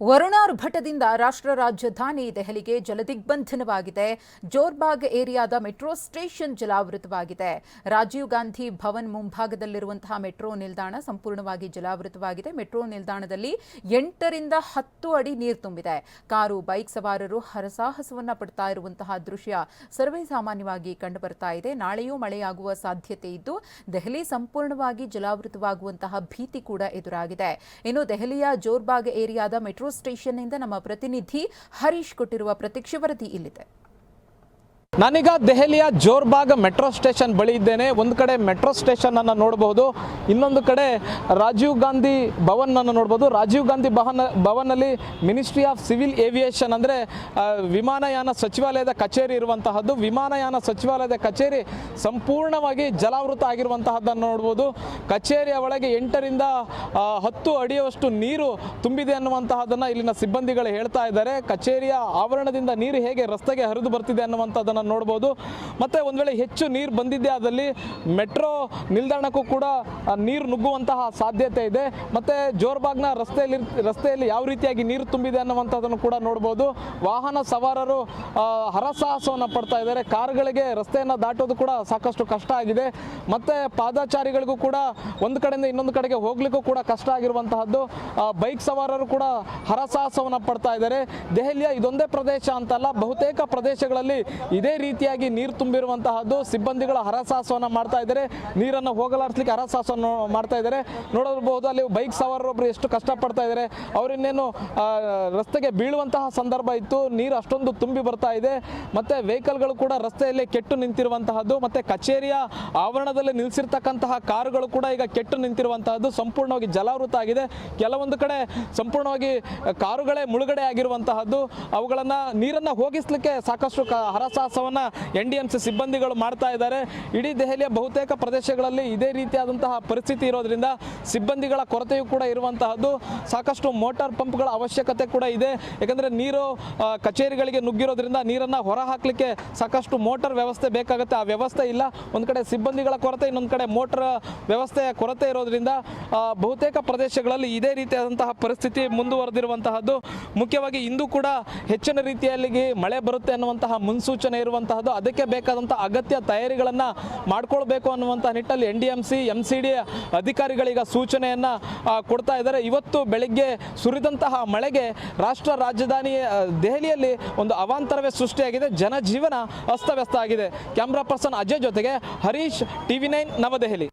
ವರುಣಾರ್ಭಟದಿಂದ ರಾಷ್ಟ್ರ ರಾಜಧಾನಿ ದೆಹಲಿಗೆ ಜಲದಿಗ್ಬಂಧನವಾಗಿದೆ. ಜೋರ್ಬಾಗ್ ಏರಿಯಾದ ಮೆಟ್ರೋ ಸ್ಟೇಷನ್ ಜಲಾವೃತವಾಗಿದೆ. ರಾಜೀವ್ ಗಾಂಧಿ ಭವನ್ ಮುಂಭಾಗದಲ್ಲಿರುವಂತಹ ಮೆಟ್ರೋ ನಿಲ್ದಾಣ ಸಂಪೂರ್ಣವಾಗಿ ಜಲಾವೃತವಾಗಿದೆ. ಮೆಟ್ರೋ ನಿಲ್ದಾಣದಲ್ಲಿ ಎಂಟರಿಂದ ಹತ್ತು ಅಡಿ ನೀರು ತುಂಬಿದೆ. ಕಾರು, ಬೈಕ್ ಸವಾರರು ಹರಸಾಹಸವನ್ನ ಪಡ್ತಾ ಇರುವಂತಹ ದೃಶ್ಯ ಸರ್ವೇ ಸಾಮಾನ್ಯವಾಗಿ ಕಂಡುಬರ್ತಾ ಇದೆ. ನಾಳೆಯೂ ಮಳೆಯಾಗುವ ಸಾಧ್ಯತೆ ಇದ್ದು, ದೆಹಲಿ ಸಂಪೂರ್ಣವಾಗಿ ಜಲಾವೃತವಾಗುವಂತಹ ಭೀತಿ ಕೂಡ ಎದುರಾಗಿದೆ. ಇನ್ನು ದೆಹಲಿಯ ಜೋರ್ಬಾಗ್ ಏರಿಯಾದ ಮೆಟ್ರೋ ಸ್ಟೇಷನ್ನಿಂದ ನಮ್ಮ ಪ್ರತಿನಿಧಿ ಹರೀಶ್ ಕೊಟ್ಟಿರುವ ಪ್ರತ್ಯಕ್ಷ ವರದಿ ಇಲ್ಲಿದೆ. ನಾನೀಗ ದೆಹಲಿಯ ಜೋರ್ಬಾಗ್ ಮೆಟ್ರೋ ಸ್ಟೇಷನ್ ಬಳಿ ಇದ್ದೇನೆ. ಒಂದು ಕಡೆ ಮೆಟ್ರೋ ಸ್ಟೇಷನ್ ಅನ್ನು ನೋಡಬಹುದು ಇನ್ನೊಂದು ಕಡೆ ರಾಜೀವ್ ಗಾಂಧಿ ಭವನ್ ಅನ್ನು ನೋಡಬಹುದು ರಾಜೀವ್ ಗಾಂಧಿ ಭವನ ಭವನಲ್ಲಿ ಮಿನಿಸ್ಟ್ರಿ ಆಫ್ ಸಿವಿಲ್ ಏವಿಯೇಷನ್ ಅಂದರೆ ವಿಮಾನಯಾನ ಸಚಿವಾಲಯದ ಕಚೇರಿ ಇರುವಂತಹದ್ದು. ವಿಮಾನಯಾನ ಸಚಿವಾಲಯದ ಕಚೇರಿ ಸಂಪೂರ್ಣವಾಗಿ ಜಲಾವೃತ ಆಗಿರುವಂತಹದ್ದನ್ನು ನೋಡ್ಬೋದು. ಕಚೇರಿಯ ಒಳಗೆ ಎಂಟರಿಂದ ಹತ್ತು ಅಡಿಯವಷ್ಟು ನೀರು ತುಂಬಿದೆ ಅನ್ನುವಂತಹದ್ದನ್ನು ಇಲ್ಲಿನ ಸಿಬ್ಬಂದಿಗಳು ಹೇಳ್ತಾ ಇದ್ದಾರೆ. ಕಚೇರಿಯ ಆವರಣದಿಂದ ನೀರು ಹೇಗೆ ರಸ್ತೆಗೆ ಹರಿದು ಬರ್ತಿದೆ ಅನ್ನುವಂಥದ್ದನ್ನು ನೋಡ್ಬೋದು. ಮತ್ತೆ ಒಂದು ವೇಳೆ ಹೆಚ್ಚು ನೀರು ಬಂದಿದ್ದೆ ಅದಲ್ಲಿ ಮೆಟ್ರೋ ನಿಲ್ದಾಣಕ್ಕೂ ಕೂಡ ನೀರು ನುಗ್ಗುವಂತಹ ಸಾಧ್ಯತೆ ಇದೆ. ಮತ್ತೆ ಜೋರ್ಬಾಗ್ನ ರಸ್ತೆಯಲ್ಲಿ ರಸ್ತೆಯಲ್ಲಿ ಯಾವ ರೀತಿಯಾಗಿ ನೀರು ತುಂಬಿದೆ ಅನ್ನುವಂಥದ್ದನ್ನು ಕೂಡ ನೋಡ್ಬೋದು. ವಾಹನ ಸವಾರರು ಹರಸಾಹಸವನ್ನು ಪಡ್ತಾ ಇದ್ದಾರೆ. ಕಾರುಗಳಿಗೆ ರಸ್ತೆಯನ್ನು ದಾಟೋದು ಕೂಡ ಸಾಕಷ್ಟು ಕಷ್ಟ ಆಗಿದೆ. ಮತ್ತೆ ಪಾದಚಾರಿಗಳಿಗೂ ಕೂಡ ಒಂದು ಕಡೆಯಿಂದ ಇನ್ನೊಂದು ಕಡೆಗೆ ಹೋಗ್ಲಿಕ್ಕೂ ಕೂಡ ಕಷ್ಟ ಆಗಿರುವಂತಹದ್ದು. ಬೈಕ್ ಸವಾರರು ಕೂಡ ಹರಸಾಹಸವನ್ನು ಪಡ್ತಾ ಇದ್ದಾರೆ. ದೆಹಲಿಯ ಇದೊಂದೇ ಪ್ರದೇಶ ಅಂತಲ್ಲ, ಬಹುತೇಕ ಪ್ರದೇಶಗಳಲ್ಲಿ ಇದೇ ರೀತಿಯಾಗಿ ನೀರು ತುಂಬಿರುವಂತಹದ್ದು ಸಿಬ್ಬಂದಿಗಳ ಹರಸಾಹಸವನ್ನು ಮಾಡ್ತಾ ಇದ್ದಾರೆ. ನೀರನ್ನು ಹೋಗಲಾಡಿಸ್ಲಿಕ್ಕೆ ಹರಸಾಹಸವನ್ನು ಮಾಡ್ತಾ ಇದ್ದಾರೆ. ನೋಡಬಹುದು ಅಲ್ಲಿ ಬೈಕ್ ಸವಾರರೊಬ್ಬರು ಎಷ್ಟು ಕಷ್ಟಪಡ್ತಾ ಇದ್ದಾರೆ. ಅವರಿನ್ನೇನು ರಸ್ತೆಗೆ ಬೀಳುವಂತಹ ಸಂದರ್ಭ ಇತ್ತು. ನೀರು ಅಷ್ಟೊಂದು ತುಂಬಿ ಬರ್ತಾ ಇದೆ. ಮತ್ತೆ ವೆಹಿಕಲ್ಗಳು ಕೂಡ ರಸ್ತೆಯಲ್ಲಿ ಕೆಟ್ಟು ನಿಂತಿರುವಂತಹದ್ದು. ಮತ್ತೆ ಕಚೇರಿಯ ಆವರಣದಲ್ಲಿ ನಿಲ್ಲಿಸಿರ್ತಕ್ಕಂತಹ ಕಾರುಗಳು ಕೂಡ ಈಗ ಕೆಟ್ಟು ನಿಂತಿರುವಂತಹದ್ದು. ಸಂಪೂರ್ಣವಾಗಿ ಜಲಾವೃತ ಆಗಿದೆ. ಕೆಲವೊಂದು ಕಡೆ ಸಂಪೂರ್ಣವಾಗಿ ಕಾರುಗಳೇ ಮುಳುಗಡೆ ಆಗಿರುವಂತಹದ್ದು. ಅವುಗಳನ್ನ ನೀರನ್ನ ಹೋಗಿಸ್ಲಿಕ್ಕೆ ಸಾಕಷ್ಟು ಕ- ಹರಸಾಹಸವನ್ನ ಎನ್ ಡಿ ಸಿಬ್ಬಂದಿಗಳು ಮಾಡ್ತಾ ಇದ್ದಾರೆ. ಇಡೀ ದೆಹಲಿಯ ಬಹುತೇಕ ಪ್ರದೇಶಗಳಲ್ಲಿ ಇದೇ ರೀತಿಯಾದಂತಹ ಪರಿಸ್ಥಿತಿ ಇರೋದ್ರಿಂದ ಸಿಬ್ಬಂದಿಗಳ ಕೊರತೆಯೂ ಕೂಡ ಇರುವಂತಹದ್ದು. ಸಾಕಷ್ಟು ಮೋಟಾರ್ ಪಂಪ್ಗಳ ಅವಶ್ಯಕತೆ ಕೂಡ ಇದೆ. ಯಾಕಂದ್ರೆ ನೀರು ಕಚೇರಿಗಳಿಗೆ ನುಗ್ಗಿರೋದ್ರಿಂದ ನೀರನ್ನ ಹೊರ ಹಾಕ್ಲಿಕ್ಕೆ ಸಾಕಷ್ಟು ಮೋಟಾರ್ ವ್ಯವಸ್ಥೆ ಬೇಕಾಗುತ್ತೆ. ಆ ವ್ಯವಸ್ಥೆ ಇಲ್ಲ. ಒಂದು ಕಡೆ ಸಿಬ್ಬಂದಿಗಳ ಕೊರತೆ, ಇನ್ನೊಂದು ಕಡೆ ಮೋಟಾರ್ ವ್ಯವಸ್ಥೆಯ ಕೊರತೆ ಇರೋದ್ರಿಂದ ಬಹುತೇಕ ಪ್ರದೇಶಗಳಲ್ಲಿ ಇದೇ ರೀತಿಯಾದಂತಹ ಪರಿಸ್ಥಿತಿ ಮುಂದುವರೆದಿರುವಂತಹದ್ದು. ಮುಖ್ಯವಾಗಿ ಇಂದು ಕೂಡ ಹೆಚ್ಚಿನ ರೀತಿಯಲ್ಲಿ ಮಳೆ ಬರುತ್ತೆ ಅನ್ನುವಂತಹ ಮುನ್ಸೂಚನೆ ಇರುವಂತಹದ್ದು ಅದಕ್ಕೆ ಬೇಕಾದಂಥ ಅಗತ್ಯ ತಯಾರಿಗಳನ್ನು ಮಾಡ್ಕೊಳ್ಬೇಕು ಅನ್ನುವಂಥ ನಿಟ್ಟಲ್ಲಿ N D M C M C D ಅಧಿಕಾರಿಗಳೀಗ ಸೂಚನೆಯನ್ನ ಕೊಡ್ತಾ ಇದ್ದಾರೆ. ಇವತ್ತು ಬೆಳಿಗ್ಗೆ ಸುರಿದಂತಹ ಮಳೆಗೆ ರಾಷ್ಟ್ರ ರಾಜಧಾನಿ ದೆಹಲಿಯಲ್ಲಿ ಒಂದು ಅವಾಂತರವೇ ಸೃಷ್ಟಿಯಾಗಿದೆ. ಜನಜೀವನ ಅಸ್ತವ್ಯಸ್ತ ಆಗಿದೆ. ಕ್ಯಾಮ್ರಾ ಪರ್ಸನ್ ಅಜಯ್ ಜೊತೆಗೆ ಹರೀಶ್ ಟಿವಿ ನೈನ್, ನವದೆಹಲಿ.